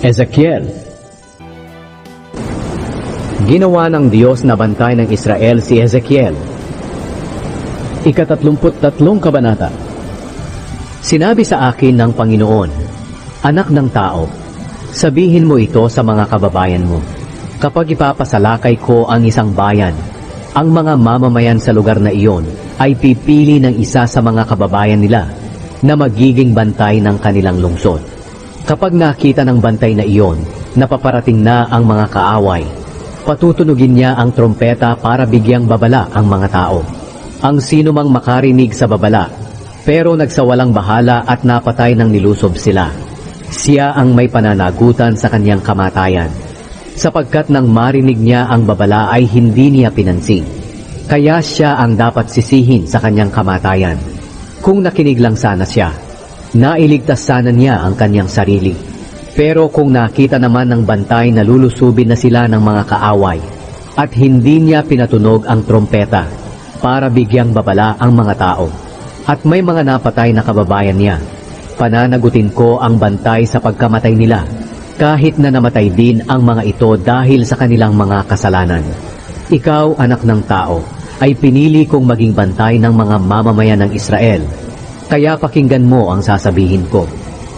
Ezekiel Ginawa ng Diyos na bantay ng Israel si Ezekiel. Ikatatlumput tatlong kabanata Sinabi sa akin ng Panginoon, Anak ng tao, sabihin mo ito sa mga kababayan mo. Kapag ipapasalakay ko ang isang bayan, ang mga mamamayan sa lugar na iyon ay pipili ng isa sa mga kababayan nila na magiging bantay ng kanilang lungsod. Kapag nakita ng bantay na iyon, napaparating na ang mga kaaway, patutunugin niya ang trompeta para bigyang babala ang mga tao. Ang sino mang makarinig sa babala, pero nagsawalang bahala at napatay ng nilusob sila. Siya ang may pananagutan sa kanyang kamatayan, sapagkat nang marinig niya ang babala ay hindi niya pinansin. Kaya siya ang dapat sisihin sa kanyang kamatayan. Kung nakinig lang sana siya, nailigtas sana niya ang kanyang sarili. Pero kung nakita naman ng bantay na lulusubin na sila ng mga kaaway, at hindi niya pinatunog ang trompeta para bigyang babala ang mga tao, at may mga napatay na kababayan niya, pananagutin ko ang bantay sa pagkamatay nila, kahit na namatay din ang mga ito dahil sa kanilang mga kasalanan. Ikaw, anak ng tao, ay pinili kong maging bantay ng mga mamamayan ng Israel. Kaya pakinggan mo ang sasabihin ko.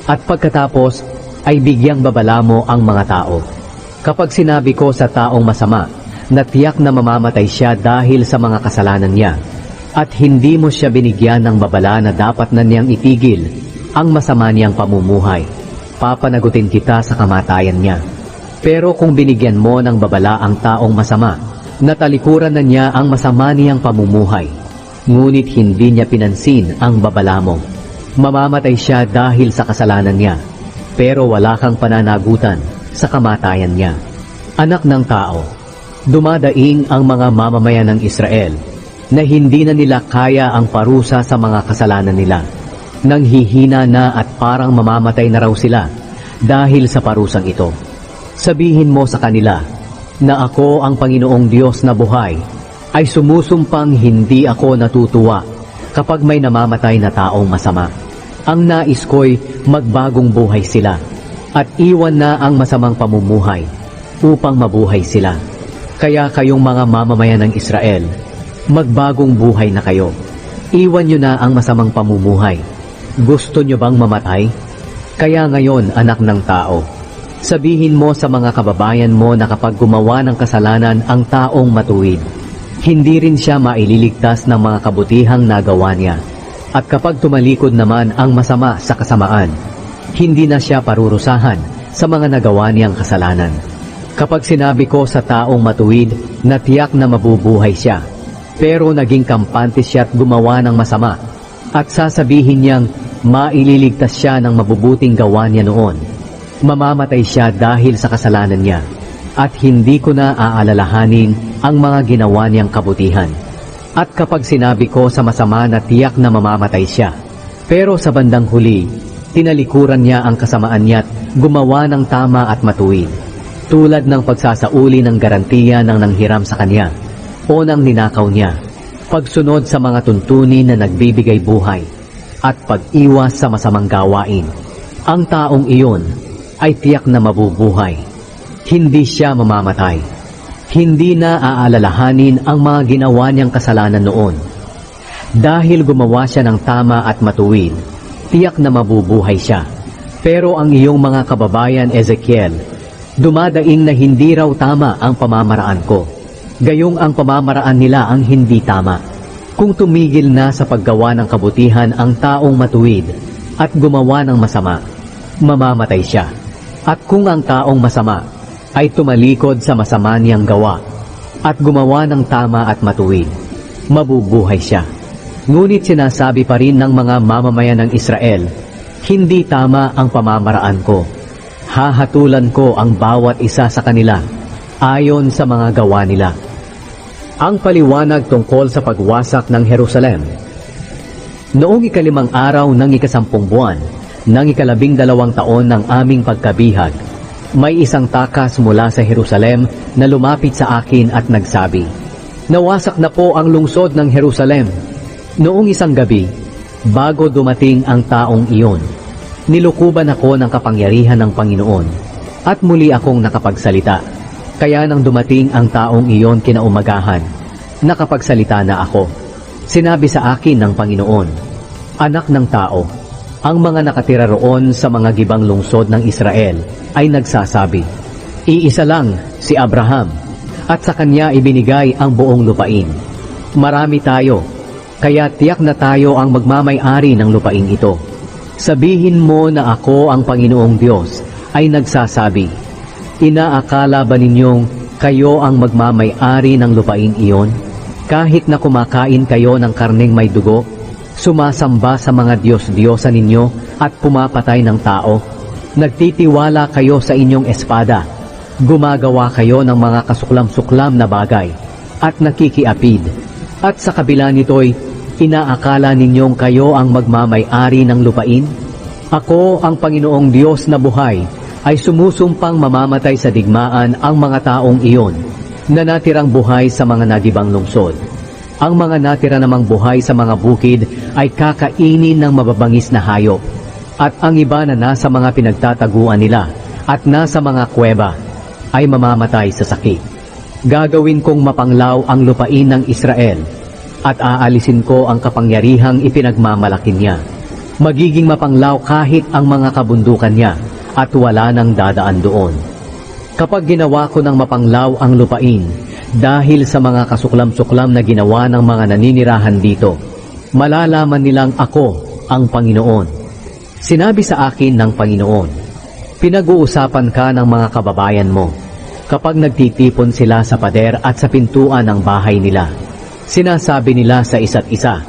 At pagkatapos, ay bigyang babala mo ang mga tao. Kapag sinabi ko sa taong masama, na tiyak na mamamatay siya dahil sa mga kasalanan niya, at hindi mo siya binigyan ng babala na dapat na niyang itigil ang masama niyang pamumuhay, papanagutin kita sa kamatayan niya. Pero kung binigyan mo ng babala ang taong masama, natalikuran na niya ang masama niyang pamumuhay, ngunit hindi niya pinansin ang babala mo. Mamamatay siya dahil sa kasalanan niya, pero wala kang pananagutan sa kamatayan niya. Anak ng tao, dumadaing ang mga mamamayan ng Israel na hindi na nila kaya ang parusa sa mga kasalanan nila. Nang hihina na at parang mamamatay na raw sila dahil sa parusang ito. Sabihin mo sa kanila na ako ang Panginoong Diyos na buhay ay sumusumpang hindi ako natutuwa kapag may namamatay na taong masama. Ang nais ko'y magbagong buhay sila at iwan na ang masamang pamumuhay upang mabuhay sila. Kaya kayong mga mamamayan ng Israel, magbagong buhay na kayo. Iwan nyo na ang masamang pamumuhay. Gusto nyo bang mamatay? Kaya ngayon, anak ng tao, sabihin mo sa mga kababayan mo na kapag gumawa ng kasalanan ang taong matuwid, hindi rin siya maililigtas ng mga kabutihang nagawa niya. At kapag tumalikod naman ang masama sa kasamaan, hindi na siya parurusahan sa mga nagawa niyang kasalanan. Kapag sinabi ko sa taong matuwid na tiyak na mabubuhay siya, pero naging kampante siya at gumawa ng masama, at sasabihin niyang maililigtas siya ng mabubuting gawa niya noon, mamamatay siya dahil sa kasalanan niya, at hindi ko na aalalahanin ang mga ginawa niyang kabutihan. At kapag sinabi ko sa masama na tiyak na mamamatay siya, pero sa bandang huli, tinalikuran niya ang kasamaan niya at gumawa ng tama at matuwid, tulad ng pagsasauli ng garantiya ng nanghiram sa kanya, o ng ninakaw niya, pagsunod sa mga tuntunin na nagbibigay buhay, at pag-iwas sa masamang gawain. Ang taong iyon ay tiyak na mabubuhay. Hindi siya mamamatay. Hindi na aalalahanin ang mga ginawa niyang kasalanan noon. Dahil gumawa siya ng tama at matuwid, tiyak na mabubuhay siya. Pero ang iyong mga kababayan Ezekiel, dumadaing na hindi raw tama ang pamamaraan ko. Gayong ang pamamaraan nila ang hindi tama. Kung tumigil na sa paggawa ng kabutihan ang taong matuwid at gumawa ng masama, mamamatay siya. At kung ang taong masama ay tumalikod sa masama niyang gawa at gumawa ng tama at matuwid, mabubuhay siya. Ngunit sinasabi pa rin ng mga mamamayan ng Israel, hindi tama ang pamamaraan ko. Hahatulan ko ang bawat isa sa kanila ayon sa mga gawa nila. Ang paliwanag tungkol sa pagwasak ng Jerusalem. Noong ikalimang araw ng ikasampung buwan, ng ikalabing dalawang taon ng aming pagkabihag, may isang takas mula sa Jerusalem na lumapit sa akin at nagsabi, Nawasak na po ang lungsod ng Jerusalem. Noong isang gabi, bago dumating ang taong iyon, nilukuban ako ng kapangyarihan ng Panginoon at muli akong nakapagsalita. Kaya nang dumating ang taong iyon kinaumagahan, nakapagsalita na ako. Sinabi sa akin ng Panginoon, Anak ng tao, ang mga nakatira roon sa mga gibang lungsod ng Israel ay nagsasabi, Iisa lang si Abraham, at sa kanya ibinigay ang buong lupain. Marami tayo, kaya tiyak na tayo ang magmamay-ari ng lupain ito. Sabihin mo na ako ang Panginoong Diyos ay nagsasabi, Inaakala ba ninyong kayo ang magmamay-ari ng lupain iyon? Kahit na kumakain kayo ng karneng may dugo, sumasamba sa mga Diyos-Diyosa ninyo at pumapatay ng tao, nagtitiwala kayo sa inyong espada, gumagawa kayo ng mga kasuklam-suklam na bagay, at nakikiapid. At sa kabila nito'y, inaakala ninyong kayo ang magmamay-ari ng lupain? Ako ang Panginoong Diyos na buhay, ay sumusumpang mamamatay sa digmaan ang mga taong iyon na natirang buhay sa mga nagibang lungsod. Ang mga natira namang buhay sa mga bukid ay kakainin ng mababangis na hayop at ang iba na nasa mga pinagtataguan nila at nasa mga kuweba ay mamamatay sa sakit. Gagawin kong mapanglaw ang lupain ng Israel at aalisin ko ang kapangyarihang ipinagmamalaki niya. Magiging mapanglaw kahit ang mga kabundukan niya at wala nang dadaan doon. Kapag ginawa ko ng mapanglaw ang lupain, dahil sa mga kasuklam-suklam na ginawa ng mga naninirahan dito, malalaman nilang ako ang Panginoon. Sinabi sa akin ng Panginoon, pinag-uusapan ka ng mga kababayan mo kapag nagtitipon sila sa pader at sa pintuan ng bahay nila. Sinasabi nila sa isa't isa,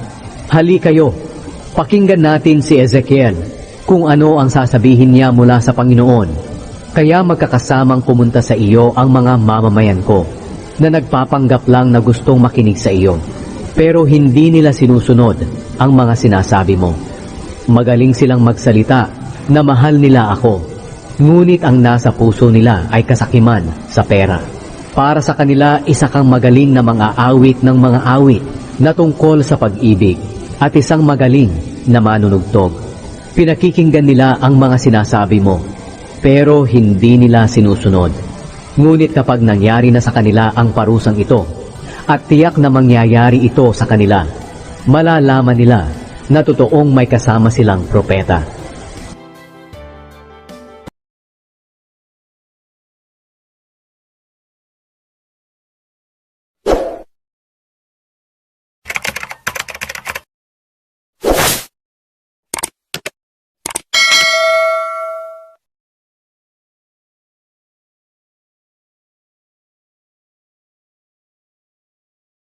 Hali kayo, pakinggan natin si Ezekiel kung ano ang sasabihin niya mula sa Panginoon. Kaya magkakasamang pumunta sa iyo ang mga mamamayan ko na nagpapanggap lang na gustong makinig sa iyo. Pero hindi nila sinusunod ang mga sinasabi mo. Magaling silang magsalita na mahal nila ako. Ngunit ang nasa puso nila ay kasakiman sa pera. Para sa kanila, isa kang magaling na mga awit ng mga awit na tungkol sa pag-ibig at isang magaling na manunugtog. Pinakikinggan nila ang mga sinasabi mo, pero hindi nila sinusunod. Ngunit kapag nangyari na sa kanila ang parusang ito, at tiyak na mangyayari ito sa kanila, malalaman nila na totoong may kasama silang propeta.